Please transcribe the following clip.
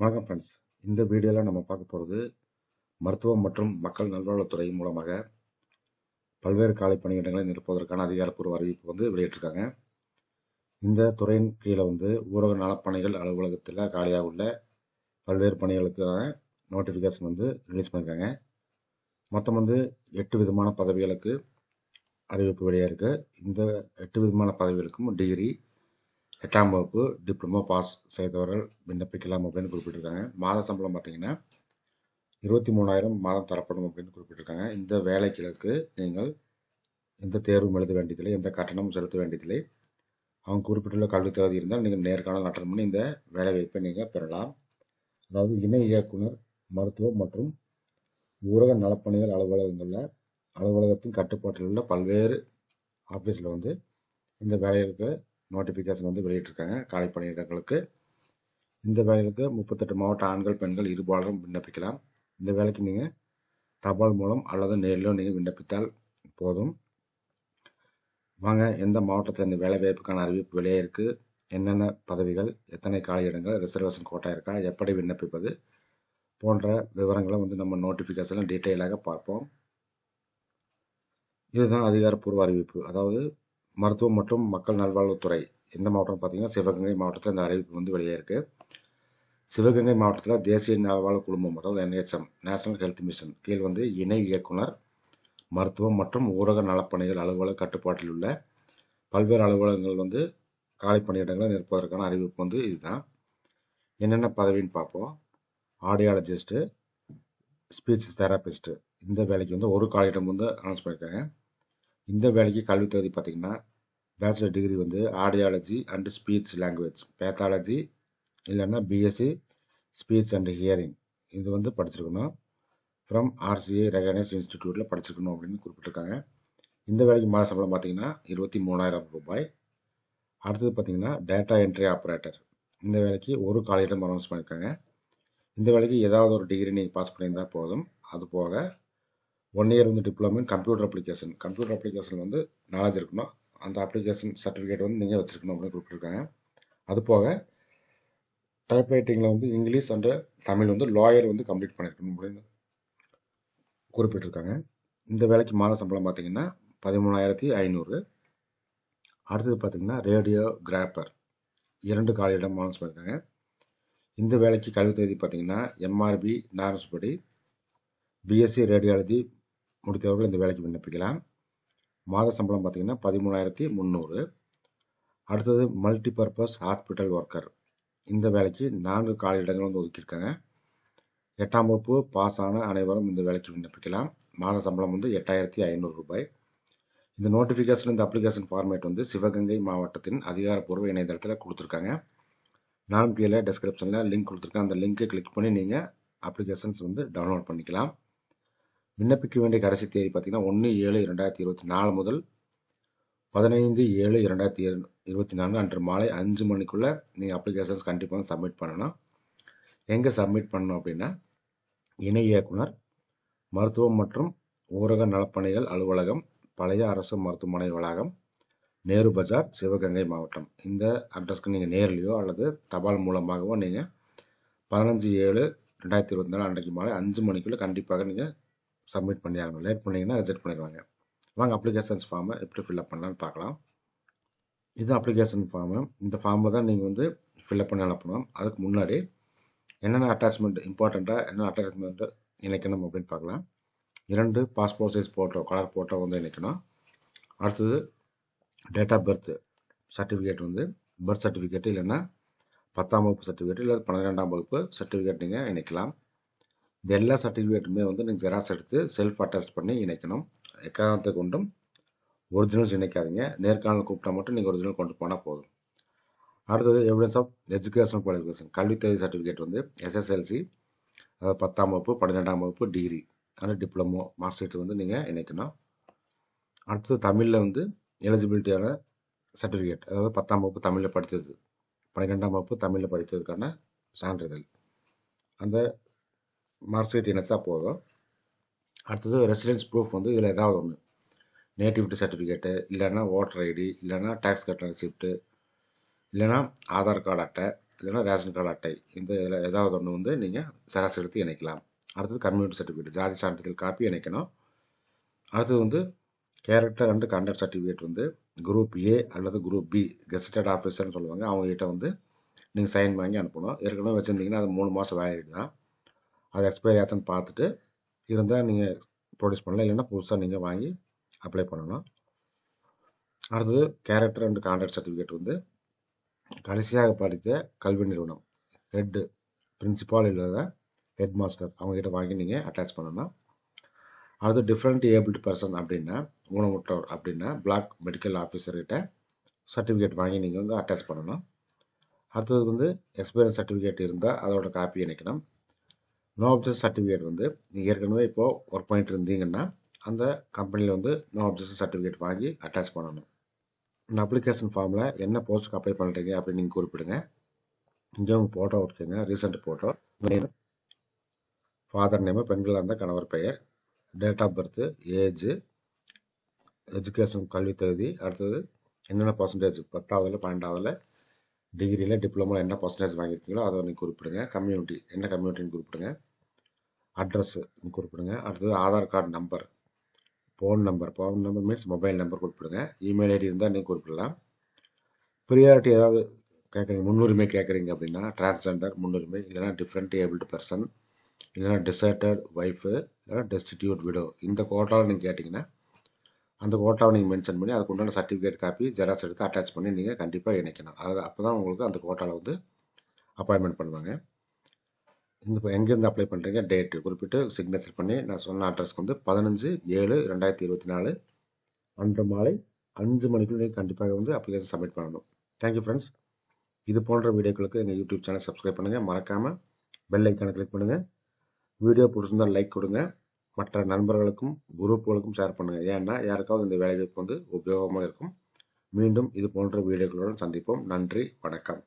வணக்கம் ஃப்ரெண்ட்ஸ் இந்த வீடியோவில் நம்ம பார்க்க போகிறது மருத்துவம் மற்றும் மக்கள் நல்வாழ்வுத்துறை மூலமாக பல்வேறு காலை பணியிடங்களை நிரப்புவதற்கான அதிகாரப்பூர்வ அறிவிப்பு வந்து வெளியிட்டிருக்காங்க. இந்த துறையின் கீழே வந்து ஊரக நலப்பணிகள் அலுவலகத்தில் காலியாக உள்ள பல்வேறு பணிகளுக்கான நோட்டிஃபிகேஷன் வந்து ரிலீஸ் பண்ணியிருக்காங்க மொத்தம் வந்து எட்டு விதமான பதவிகளுக்கு அறிவிப்பு வெளியாக இருக்குது இந்த எட்டு விதமான பதவிகளுக்கும் டிகிரி எட்டாம் வகுப்பு டிப்ளமோ பாஸ் செய்தவர்கள் விண்ணப்பிக்கலாம் அப்படின்னு குறிப்பிட்டிருக்காங்க. மாத சம்பளம் பார்த்தீங்கன்னா இருபத்தி மூணாயிரம் மாதம் தரப்படும் அப்படின்னு குறிப்பிட்டிருக்காங்க. இந்த வேலைகளுக்கு நீங்கள் எந்த தேர்வும் எழுத வேண்டியதில்லை எந்த கட்டணமும் செலுத்த வேண்டியதில்லை. அவங்க குறிப்பிட்டுள்ள கல்வி தகுதி இருந்தால் நீங்கள் நேர்காணல் அட்டன் பண்ணி இந்த வேலைவாய்ப்பை நீங்கள் பெறலாம். அதாவது இணை இயக்குனர் மருத்துவம் மற்றும் ஊரக நலப்பணிகள் அலுவலகங்களில் அலுவலகத்தின் கட்டுப்பாட்டில் உள்ள பல்வேறு ஆஃபீஸில் வந்து இந்த வேலைகளுக்கு நோட்டிஃபிகேஷன் வந்து வெளியிட்டிருக்காங்க. காலை பணியிடங்களுக்கு இந்த வேலைகளுக்கு முப்பத்தெட்டு மாவட்ட ஆண்கள் பெண்கள் இருபாலரும் விண்ணப்பிக்கலாம். இந்த வேலைக்கு நீங்கள் தபால் மூலம் அல்லது நேரிலும் நீங்கள் விண்ணப்பித்தால் போதும். வாங்க எந்த மாவட்டத்தில் இந்த வேலை வாய்ப்புக்கான அறிவிப்பு வெளியே இருக்குது என்னென்ன பதவிகள்? எத்தனை காலியிடங்கள் ரிசர்வேஷன் கோட்டா இருக்கா? எப்படி விண்ணப்பிப்பது? போன்ற விவரங்களை வந்து நம்ம நோட்டிஃபிகேஷனில் டீட்டெயிலாக பார்ப்போம். இதுதான் அதிகாரப்பூர்வ அறிவிப்பு. அதாவது மருத்துவம் மற்றும் மக்கள் நல்வாழ்வுத்துறை. எந்த மாவட்டம் பார்த்தீங்கன்னா சிவகங்கை மாவட்டத்தில் இந்த அறிவிப்பு வந்து வெளியே இருக்குது சிவகங்கை மாவட்டத்தில் தேசிய நல்வாழ்வு குழுமம் அதாவது என்ஹெச்எம் நேஷனல் ஹெல்த் மிஷன் கீழ் வந்து இணை இயக்குனர் மருத்துவம் மற்றும் ஊரக நலப்பணிகள் அலுவலக கட்டுப்பாட்டில் உள்ள பல்வேறு அலுவலகங்கள் வந்து காலி பணியிடங்களை நிற்பதற்கான அறிவிப்பு வந்து இதுதான். என்னென்ன பதவின்னு பார்ப்போம். Audiologist speech therapist. இந்த வேலைக்கு வந்து ஒரு காலியிடம் வந்து அனௌன்ஸ் பண்ணியிருக்காங்க. இந்த வேலைக்கு கல்வி தகுதி பார்த்திங்கன்னா பேச்சுலர் டிகிரி வந்து audiology and speech language pathology இல்லைன்னா பிஎஸ்சி ஸ்பீச் அண்ட் ஹியரிங் இது வந்து படிச்சிருக்கணும். ஃப்ரம் ஆர்சிஏ ரெகனைஸ் இன்ஸ்டிடியூட்டில் படிச்சிருக்கணும் அப்படின்னு குறிப்பிட்டிருக்காங்க. இந்த வேலைக்கு மாத சம்பளம் பார்த்தீங்கன்னா இருபத்தி மூணாயிரம் ரூபாய். அடுத்தது பார்த்தீங்கன்னா டேட்டா என்ட்ரி ஆப்ரேட்டர் இந்த வேலைக்கு ஒரு காலையிடம் அனௌன்ஸ் பண்ணியிருக்காங்க. இந்த வேலைக்கு ஏதாவது ஒரு டிகிரி நீங்கள் பாஸ் பண்ணியிருந்தால் போதும். அது போக ஒன் இயர் வந்து diploma computer application computer application வந்து நாலேஜ் இருக்கணும். அந்த அப்ளிகேஷன் சர்டிஃபிகேட் வந்து நீங்கள் வச்சுருக்கணும் அப்படின்னு கொடுத்துருக்காங்க. அது போக டைப் ரைட்டிங்கில் வந்து இங்கிலீஷ் அண்டு தமிழ் வந்து லாயர் வந்து கம்ப்ளீட் பண்ணியிருக்கணும் அப்படின்னு குறிப்பிட்டிருக்காங்க. இந்த வேலைக்கு மாத சம்பளம் பார்த்தீங்கன்னா பதிமூணாயிரத்தி ஐநூறு. அடுத்தது பார்த்தீங்கன்னா ரேடியோ கிராப்பர் இரண்டு காலையிடம் அனௌன்ஸ் பண்ணியிருக்காங்க இந்த வேலைக்கு கல்வி தேதி பார்த்தீங்கன்னா எம்ஆர்பி நாரஸ்படி படி. பிஎஸ்சி ரேடியாலஜி முடித்தவர்கள் இந்த வேலைக்கு விண்ணப்பிக்கலாம். மாத சம்பளம் பார்த்தீங்கன்னா பதிமூணாயிரத்தி முந்நூறு. அடுத்தது மல்டி பர்பஸ் ஹாஸ்பிட்டல் ஒர்க்கர் இந்த வேலைக்கு நான்கு காலியிடங்கள் வந்து ஒதுக்கியிருக்காங்க. எட்டாம் வகுப்பு பாஸ் ஆன அனைவரும் இந்த வேலைக்கு விண்ணப்பிக்கலாம். மாத சம்பளம் வந்து எட்டாயிரத்தி ஐநூறு ரூபாய். இந்த நோட்டிஃபிகேஷன் இந்த அப்ளிகேஷன் ஃபார்மேட் வந்து சிவகங்கை மாவட்டத்தின் அதிகாரப்பூர்வ இணையதளத்தில் கொடுத்துருக்காங்க. நான் கீழே டிஸ்கிரிப்ஷனில் லிங்க் கொடுத்துருக்கேன். அந்த லிங்க்கை கிளிக் பண்ணி நீங்கள் அப்ளிகேஷன்ஸ் வந்து டவுன்லோட் பண்ணிக்கலாம். விண்ணப்பிக்க வேண்டிய கடைசி தேதி பார்த்தீங்கன்னா ஒன்று ஏழு இரண்டாயிரத்தி இருபத்தி நாலு முதல் பதினைந்து ஏழு இரண்டாயிரத்தி இருபத்தி நாலு அன்று மாலை அஞ்சு மணிக்குள்ளே நீங்கள் அப்ளிகேஷன்ஸ் கண்டிப்பாக சப்மிட் பண்ணணும் எங்கே சப்மிட் பண்ணணும் அப்படின்னா இணை இயக்குனர் மருத்துவம் மற்றும் ஊரக நலப்பணிகள் அலுவலகம் பழைய அரசு மருத்துவமனை வளாகம் நேரு பஜார் சிவகங்கை மாவட்டம். இந்த அட்ரஸ்க்கு நீங்கள் நேர்லேயோ அல்லது தபால் மூலமாகவோ நீங்கள் பதினஞ்சு ஏழு ரெண்டாயிரத்தி இருபத்தி நாலு அன்றைக்கு மாலை அஞ்சு மணிக்குள்ளே கண்டிப்பாக நீங்கள் சப்மிட் பண்ணி ஆகணும் லேட் பண்ணிங்கன்னா ரிஜெக்ட் பண்ணிடுவாங்க வாங்க அப்ளிகேஷன்ஸ் ஃபார்மை எப்படி ஃபில்அப் பண்ணலான்னு பார்க்கலாம். இது அப்ளிகேஷன் ஃபார்மு இந்த ஃபார்மை தான் நீங்கள் வந்து ஃபில்அப் பண்ணி அனுப்பணும். அதுக்கு முன்னாடி என்னென்ன அட்டாச்மெண்ட் இம்பார்ட்டண்ட்டாக என்னென்ன அட்டாச்மெண்ட்டு இணைக்கணும் அப்படின்னு பார்க்கலாம். இரண்டு passport size photo colour photo வந்து இணைக்கணும். அடுத்தது டேட் ஆஃப் பர்த் சர்டிஃபிகேட் வந்து பர்த் சர்டிஃபிகேட் இல்லைன்னா பத்தாம் வகுப்பு சர்டிஃபிகேட் இல்லை பன்னிரெண்டாம் வகுப்பு சர்டிஃபிகேட் நீங்கள் இணைக்கலாம். இந்த எல்லா சர்டிஃபிகேட்டுமே வந்து நீங்கள் ஜெராக்ஸ் எடுத்து செல்ஃப் அட்டாச் பண்ணி இணைக்கணும். எக்காரணத்தை கொண்டும் ஒரிஜினல்ஸ் இணைக்காதீங்க. நேர்காணல் கூப்பிட்டா மட்டும் நீங்கள் ஒரிஜினல் கொண்டு போனால் போதும். அடுத்தது எவிடன்ஸ் ஆஃப் எஜுகேஷன் குவாலிஃபிகேஷன் கல்வித்தகுதி சர்டிஃபிகேட் வந்து எஸ்எஸ்எல்சி அதாவது பத்தாம் வகுப்பு பன்னிரெண்டாம் வகுப்பு டிகிரி அந்த டிப்ளமோ மார்க் ஷீட் வந்து நீங்கள் இணைக்கணும். அடுத்தது தமிழில் வந்து எலிஜிபிலிட்டியான சர்டிஃபிகேட் அதாவது பத்தாம் வகுப்பு தமிழில் படித்தது பன்னிரெண்டாம் வகுப்பு தமிழில் படித்ததுக்கான சான்றிதழ். அந்த மார்க் ஷீட் இணைச்சா போதும். அடுத்தது ரெசிடென்ஸ் ப்ரூஃப் வந்து இதில் ஏதாவது ஒன்று நேட்டிவிட்டி சர்டிஃபிகேட்டு இல்லைன்னா ஓட்டர் ஐடி இல்லைன்னா டேக்ஸ் கட்டண ரிசிப்ட்டு இல்லைன்னா ஆதார் கார்டு அட்டை இல்லைன்னா ரேஷன் கார்டு அட்டை. இந்த இதில் ஏதாவது ஒன்று வந்து நீங்கள் சராசரி எடுத்து இணைக்கலாம். அடுத்தது கம்யூனிட்டி சர்டிஃபிகேட் ஜாதி சான்றிதழ் காப்பி இணைக்கணும். அடுத்தது வந்து கேரக்டர் அண்டு கண்டக்ட் சர்டிஃபிகேட் வந்து குரூப் ஏ அல்லது குரூப் பி கெஸ்டட் ஆஃபீஸர்னு சொல்லுவாங்க. அவங்ககிட்ட வந்து நீங்கள் சைன் வாங்கி அனுப்பணும். ஏற்கனவே வச்சுருந்தீங்கன்னா அது மூணு மாதம் வேலிட் தான். அது எக்ஸ்பைரி ஆச்சுன்னு பார்த்துட்டு இருந்தால் நீங்கள் ப்ரொடியூஸ் பண்ணலாம். இல்லைன்னா புதுசாக நீங்கள் வாங்கி அப்ளை பண்ணணும் அடுத்தது கேரக்டர் அண்ட் கான்ட்ராக்ட் சர்டிஃபிகேட் வந்து கடைசியாக படித்த கல்வி நிறுவனம். ஹெட்டு பிரின்சிபால் இல்லாத ஹெட் மாஸ்டர் அவங்ககிட்ட வாங்கி நீங்கள் அட்டாச் பண்ணணும் அடுத்து டிஃப்ரெண்ட் ஏபிள்டு பர்சன் அப்படின்னா ஊனமுற்றோர் அப்படின்னா பிளாக் மெடிக்கல் ஆஃபீஸர்கிட்ட சர்டிஃபிகேட் வாங்கி நீங்கள் வந்து அட்டாச் பண்ணணும் அடுத்தது வந்து எக்ஸ்பீரியன்ஸ் சர்டிஃபிகேட் இருந்தால் அதோட காப்பி இணைக்கணும் நோ அப்ஜெக்ஷன் சர்டிஃபிகேட் வந்து நீங்கள் ஏற்கனவே இப்போது ஒர்க் பண்ணிட்டு இருந்தீங்கன்னா அந்த கம்பெனியில் வந்து நோ அப்ஜெக்ஷன் சர்டிஃபிகேட் வாங்கி அட்டாச் பண்ணணும். இந்த அப்ளிகேஷன் ஃபார்மில் என்ன போஸ்ட்டுக்கு அப்ளை பண்ணுறீங்க அப்படின்னு நீங்கள் குறிப்பிடுங்க. இங்கே உங்கள் ஃபோட்டோ வச்சுக்கோங்க recent photo name father name பெண்களாக இருந்தால் கணவர் பெயர் date of birth age education கல்வி தகுதி அடுத்தது என்னென்ன பர்சன்டேஜ் பத்தாவதுல பன்னெண்டாவதுல டிகிரியில் டிப்ளமோவில் என்ன பர்சன்டேஜ் வாங்கியிருக்கீங்களோ அதை நீங்கள் குறிப்பிடுங்க. கம்யூனிட்டி என்ன கம்யூனிட்டின்னு குறிப்பிடுங்க. அட்ரஸ்ஸு குறிப்பிடுங்க அடுத்தது Aadhaar card number phone number phone number means mobile number குறிப்பிடுங்க email ID இருந்தால் நீங்கள் குறிப்பிடலாம் ப்ரியாரிட்டி ஏதாவது கேட்குறீங்க முன்னுரிமை கேட்குறீங்க அப்படின்னா டிரான்ஸ்ஜெண்டர் முன்னுரிமை இல்லைனா டிஃப்ரெண்ட் ஏபிள்டு பர்சன் இல்லைனா டிசர்டட் ஒய்ஃபு இல்லைனா டெஸ்டிடியூட் விடோ இந்த கோட்டாவில் நீங்கள் கேட்டிங்கன்னா அந்த கோட்டாவை நீங்கள் மென்ஷன் பண்ணி அதுக்கு உண்டான சர்டிஃபிகேட் காப்பி ஜெராக்ஸ் எடுத்து அட்டாச் பண்ணி நீங்கள் கண்டிப்பாக இணைக்கணும். அதாவது அப்போ தான் உங்களுக்கு அந்த கோட்டாவில் வந்து அப்பாயின்மெண்ட் பண்ணுவாங்க. இந்த இப்போ எங்கேருந்து அப்ளை பண்ணுறீங்க டேட்டு குறிப்பிட்டு சிக்னேச்சர் பண்ணி நான் சொன்ன அட்ரஸ்க்கு வந்து பதினஞ்சு ஏழு ரெண்டாயிரத்தி இருபத்தி நாலு. அன்று மாலை அஞ்சு மணிக்குள்ளே கண்டிப்பாக வந்து அப்ளிகேஷன் சப்மிட் பண்ணணும். தேங்க்யூ ஃப்ரெண்ட்ஸ் இது போன்ற வீடியோக்களுக்கு எங்கள் யூடியூப் சேனல் சப்ஸ்கிரைப் பண்ணுங்கள் மறக்காமல் பெல் ஐக்கானை கிளிக் பண்ணுங்கள் வீடியோ பிடிச்சிருந்தால் லைக் கொடுங்க. மற்ற நண்பர்களுக்கும் குரூப்புகளுக்கும் ஷேர் பண்ணுங்கள் ஏன்னா யாருக்காவது இந்த வேலைவாய்ப்பு வந்து உபயோகமாக இருக்கும். மீண்டும் இது போன்ற வீடியோக்களுடன் சந்திப்போம். நன்றி வணக்கம்.